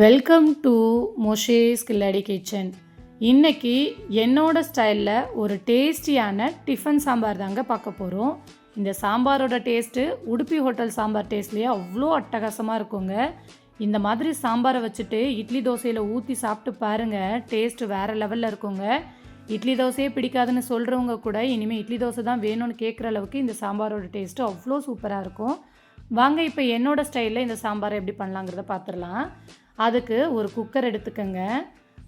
Welcome to மொஷேஸ் கில்லாடி kitchen இன்றைக்கி என்னோட ஸ்டைலில் ஒரு டேஸ்டியான டிஃபன் சாம்பார் தாங்க பார்க்க போகிறோம் இந்த சாம்பாரோட டேஸ்ட்டு உடுப்பி ஹோட்டல் சாம்பார் டேஸ்ட்லேயே அவ்வளோ அட்டகாசமாக இருக்குங்க. இந்த மாதிரி சாம்பாரை வச்சுட்டு இட்லி தோசையில் ஊற்றி சாப்பிட்டு பாருங்கள் டேஸ்ட்டு வேறு லெவலில் இருக்குங்க. இட்லி தோசையே பிடிக்காதுன்னு சொல்கிறவங்க கூட இனிமேல் இட்லி தோசை தான் வேணும்னு கேட்குற அளவுக்கு இந்த சாம்பாரோட டேஸ்ட்டு அவ்வளோ சூப்பராக இருக்கும். வாங்க இப்போ என்னோட ஸ்டைலில் இந்த சாம்பாரை எப்படி பண்ணலாங்கிறத பார்த்துடலாம் அதுக்கு ஒரு குக்கர் எடுத்துக்கோங்க.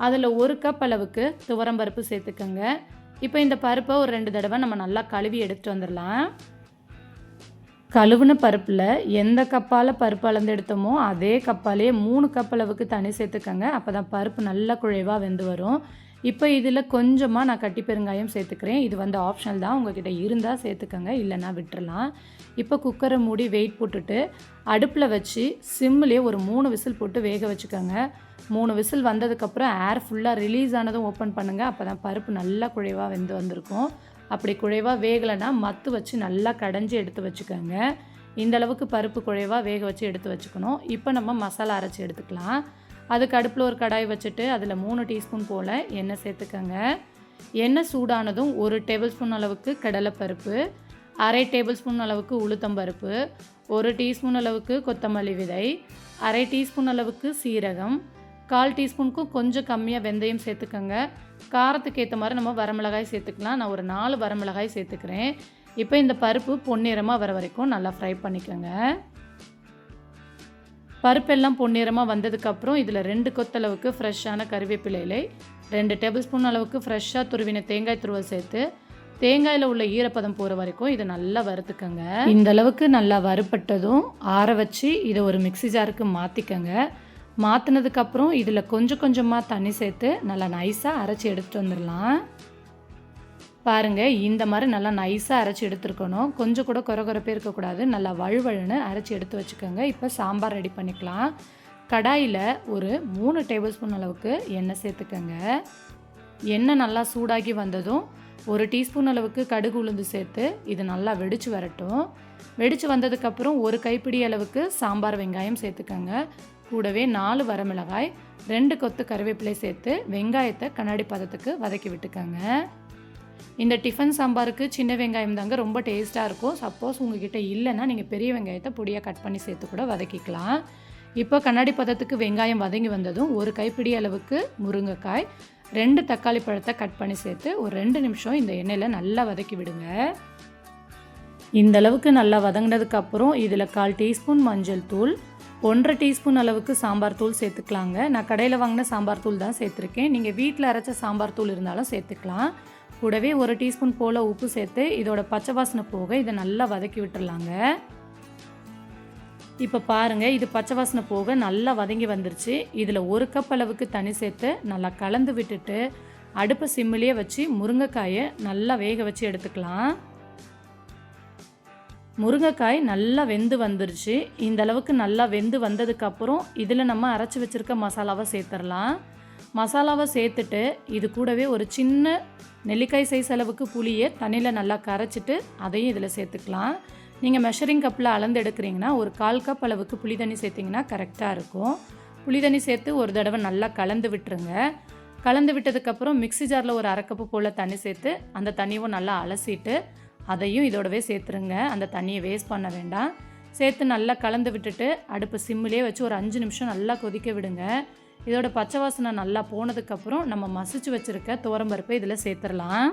அதில் ஒரு கப் அளவுக்கு துவரம்பருப்பு சேர்த்துக்கோங்க. இப்போ இந்த பருப்பை ஒரு ரெண்டு தடவை நம்ம நல்லா கழுவி எடுத்துட்டு வந்துடலாம். கழுவுன பருப்பில் எந்த கப்பால் பருப்பு அளந்து எடுத்தோமோ அதே கப்பாலேயே மூணு கப் அளவுக்கு தண்ணி சேர்த்துக்கோங்க. அப்போ தான் பருப்பு நல்லா குழைவாக வெந்து வரும். இப்போ இதில் கொஞ்சமாக நான் கட்டி பெருங்காயம் சேர்த்துக்கிறேன். இது வந்து ஆப்ஷனல் தான். உங்ககிட்ட இருந்தால் சேர்த்துக்கோங்க இல்லைன்னா விட்டுறலாம். இப்போ குக்கரை மூடி வெயிட் போட்டுட்டு அடுப்பில் வச்சு சிம்லேயே ஒரு மூணு விசில் போட்டு வேக வச்சுக்கோங்க. மூணு விசில் வந்ததுக்கப்புறம் ஏர் ஃபுல்லாக ரிலீஸ் ஆனதும் ஓப்பன் பண்ணுங்கள் அப்போ தான் பருப்பு நல்லா குழைவாக வெந்து வந்திருக்கும். அப்படி குழைவாக வேகலைன்னா மத்து வச்சு நல்லா கடைஞ்சி எடுத்து வச்சுக்கோங்க. இந்த அளவுக்கு பருப்பு குழைவாக வேக வச்சு எடுத்து வச்சுக்கணும். இப்போ நம்ம மசாலா அரைச்சி எடுத்துக்கலாம். அதுக்கு அடுப்பில் ஒரு கடாய் வச்சுட்டு அதில் மூணு டீஸ்பூன் போல் எண்ணெய் சேர்த்துக்கோங்க. எண்ணெய் சூடானதும் ஒரு டேபிள் ஸ்பூன் அளவுக்கு கடலைப்பருப்பு அரை டேபிள் ஸ்பூன் அளவுக்கு உளுத்தம்பருப்பு ஒரு டீஸ்பூன் அளவுக்கு கொத்தமல்லி விதை அரை டீஸ்பூன் அளவுக்கு சீரகம் கால் டீஸ்பூனுக்கும் கொஞ்சம் கம்மியாக வெந்தயம் சேர்த்துக்கோங்க. காரத்துக்கு ஏற்ற மாதிரி நம்ம வரமிளகாய் சேர்த்துக்கலாம். நான் ஒரு நாலு வரமிளகாய் சேர்த்துக்கிறேன். இப்போ இந்த பருப்பு பொன்னிறமாக வர வரைக்கும் நல்லா ஃப்ரை பண்ணிக்கோங்க. பருப்பெல்லாம் பொன்னிறமாக வந்ததுக்கப்புறம் இதில் ரெண்டு கொத்தளவுக்கு ஃப்ரெஷ்ஷான கருவேப்பிலை இலை ரெண்டு டேபிள் ஸ்பூன் அளவுக்கு ஃப்ரெஷ்ஷாக துருவின தேங்காய் துருவல் சேர்த்து தேங்காயில் உள்ள ஈரப்பதம் போகிற வரைக்கும் இதை நல்லா வறுத்துக்கங்க. இந்த அளவுக்கு நல்லா வறுப்பட்டதும் ஆற வச்சு இதை ஒரு மிக்ஸி ஜாருக்கு மாற்றிக்கங்க மாற்றினதுக்கப்புறம் இதில் கொஞ்சம் கொஞ்சமாக தண்ணி சேர்த்து நல்லா நைஸாக அரைச்சி எடுத்துகிட்டு வந்துடலாம் பாருங்கள் இந்த மாதிரி நல்லா நைஸாக அரைச்சி எடுத்துருக்கணும். கொஞ்சம் கூட குறகுறப்பே இருக்கக்கூடாது. நல்லா வழுவழுன்னு அரைச்சி எடுத்து வச்சுக்கோங்க. இப்போ சாம்பார் ரெடி பண்ணிக்கலாம். கடாயில் ஒரு மூணு டேபிள் ஸ்பூன் அளவுக்கு எண்ணெய் சேர்த்துக்கோங்க. எண்ணெய் நல்லா சூடாகி வந்ததும் ஒரு டீஸ்பூன் அளவுக்கு கடுகு உளுந்து சேர்த்து இது நல்லா வெடிச்சு வரட்டும். வெடிச்சு வந்ததுக்கப்புறம் ஒரு கைப்பிடி அளவுக்கு சாம்பார் வெங்காயம் சேர்த்துக்கோங்க. கூடவே நாலு வரமிளகாய் ரெண்டு கொத்து கருவேப்பிலை சேர்த்து வெங்காயத்தை கண்ணாடி பதத்துக்கு வதக்கி விட்டுக்கோங்க. இந்த டிஃபன் சாம்பாருக்கு சின்ன வெங்காயம் தாங்க ரொம்ப டேஸ்ட்டாக இருக்கும். சப்போஸ் உங்ககிட்ட இல்லைன்னா நீங்கள் பெரிய வெங்காயத்தை பொடியாக கட் பண்ணி சேர்த்து கூட வதக்கிக்கலாம். இப்போ கண்ணாடி பதத்துக்கு வெங்காயம் வதங்கி வந்ததும் ஒரு கைப்பிடி அளவுக்கு முருங்கைக்காய் ரெண்டு தக்காளி பழத்தை கட் பண்ணி சேர்த்து ஒரு ரெண்டு நிமிஷம் இந்த எண்ணெயில் நல்லா வதக்கி விடுங்க. இந்த அளவுக்கு நல்லா வதங்கினதுக்கப்புறம் இதில் கால் டீஸ்பூன் மஞ்சள் தூள் ஒன்றரை டீஸ்பூன் அளவுக்கு சாம்பார் தூள் சேர்த்துக்கலாங்க. நான் கடையில் வாங்கின சாம்பார் தூள் தான் சேர்த்துருக்கேன். நீங்கள் வீட்டில் அரைச்ச சாம்பார் தூள் இருந்தாலும் சேர்த்துக்கலாம். கூடவே ஒரு டீஸ்பூன் போல் உப்பு சேர்த்து இதோட பச்சை வாசனை போக இதை நல்லா வதக்கி விட்டுடலாங்க. இப்போ பாருங்கள் இது பச்சை வாசனை போக நல்லா வதங்கி வந்துருச்சு. இதில் ஒரு கப் அளவுக்கு தண்ணி சேர்த்து நல்லா கலந்து விட்டுட்டு அடுப்பை சிம்மிலேயே வச்சு முருங்கைக்காயை நல்லா வேக வச்சு எடுத்துக்கலாம். முருங்கைக்காய் நல்லா வெந்து வந்துருச்சு. இந்த அளவுக்கு நல்லா வெந்து வந்ததுக்கப்புறம் இதில் நம்ம அரைச்சி வச்சுருக்க மசாலாவை சேர்த்துடலாம். மசாலாவை சேர்த்துட்டு இது கூடவே ஒரு சின்ன நெல்லிக்காய் சைஸ் அளவுக்கு புளியை தண்ணியில் நல்லா கரைச்சிட்டு அதையும் இதில் சேர்த்துக்கலாம். நீங்கள் மெஷரிங் கப்பில் அளந்து எடுக்கிறீங்கன்னா ஒரு கால் கப் அளவுக்கு புளி தண்ணி சேர்த்திங்கன்னா கரெக்டாக இருக்கும். புளி தண்ணி சேர்த்து ஒரு தடவை நல்லா கலந்து விட்டுருங்க. கலந்து விட்டதுக்கப்புறம் மிக்ஸி ஜாரில் ஒரு அரைக்கப்பு போல் தண்ணி சேர்த்து அந்த தண்ணியும் நல்லா அலசிட்டு அதையும் இதோடவே சேர்த்துருங்க. அந்த தண்ணியை வேஸ்ட் பண்ண வேண்டாம். சேர்த்து நல்லா கலந்து விட்டுட்டு அடுப்பு சிம்மிலே வச்சு ஒரு அஞ்சு நிமிஷம் நல்லா கொதிக்க விடுங்க. இதோட பச்சை வாசனை நல்லா போனதுக்கப்புறம் நம்ம மசிச்சு வச்சுருக்க துவரம்பருப்பை இதில் சேர்த்துடலாம்.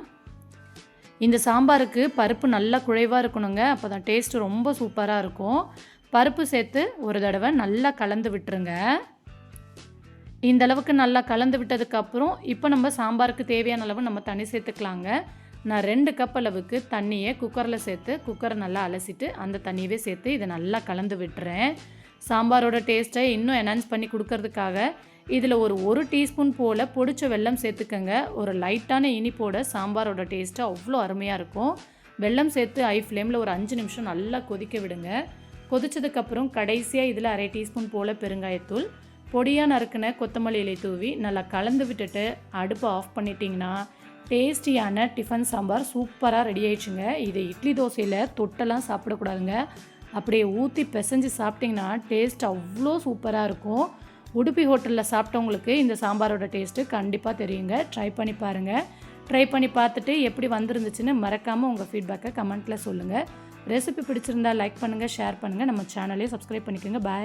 இந்த சாம்பாருக்கு பருப்பு நல்லா குழைவாக இருக்கணுங்க. அப்போ தான் டேஸ்ட்டு ரொம்ப சூப்பராக இருக்கும். பருப்பு சேர்த்து ஒரு தடவை நல்லா கலந்து விட்டுருங்க. இந்த அளவுக்கு நல்லா கலந்து விட்டதுக்கப்புறம் இப்போ நம்ம சாம்பாருக்கு தேவையான அளவு நம்ம தண்ணி சேர்த்துக்கலாங்க. நான் ரெண்டு கப் அளவுக்கு தண்ணியை குக்கரில் சேர்த்து குக்கரை நல்லா அலசிட்டு அந்த தண்ணியவே சேர்த்து இதை நல்லா கலந்து விட்டுறேன். சாம்பாரோட டேஸ்ட்டை இன்னும் என்ஹான்ஸ் பண்ணி கொடுக்கறதுக்காக இதில் ஒரு ஒரு டீஸ்பூன் போல் பொடிச்ச வெல்லம் சேர்த்துக்கங்க. ஒரு லைட்டான இனிப்போட சாம்பாரோட டேஸ்ட்டு அவ்வளோ அருமையாக இருக்கும். வெல்லம் சேர்த்து ஐ ஃப்ளேமில் ஒரு அஞ்சு நிமிஷம் நல்லா கொதிக்க விடுங்க. கொதிச்சதுக்கப்புறம் கடைசியாக இதில் அரை டீஸ்பூன் போல் பெருங்காயத்தூள் பொடியாக நறுக்கின கொத்தமல்லி இலை தூவி நல்லா கலந்து விட்டுட்டு அடுப்பை ஆஃப் பண்ணிட்டீங்கன்னா டேஸ்டியான டிஃபன் சாம்பார் சூப்பராக ரெடி ஆயிடுச்சுங்க. இதை இட்லி தோசையில் தொட்டெல்லாம் சாப்பிடக்கூடாதுங்க. அப்படியே ஊற்றி பிசைஞ்சு சாப்பிட்டிங்கன்னா டேஸ்ட் அவ்வளோ சூப்பராக இருக்கும். உடுப்பி ஹோட்டலில் சாப்பிட்டவங்களுக்கு இந்த சாம்பாரோட டேஸ்ட்டு கண்டிப்பாக தெரியுங்க. ட்ரை பண்ணி பாருங்கள் ட்ரை பண்ணி பார்த்துட்டு எப்படி வந்திருந்துச்சுன்னு மறக்காமல் உங்கள் ஃபீட்பேக்கை கமெண்ட்டில் சொல்லுங்கள் ரெசிபி பிடிச்சிருந்தா லைக் பண்ணுங்கள் ஷேர் பண்ணுங்கள் நம்ம சேனலையும் சப்ஸ்கிரைப் பண்ணிக்கோங்க. பாய்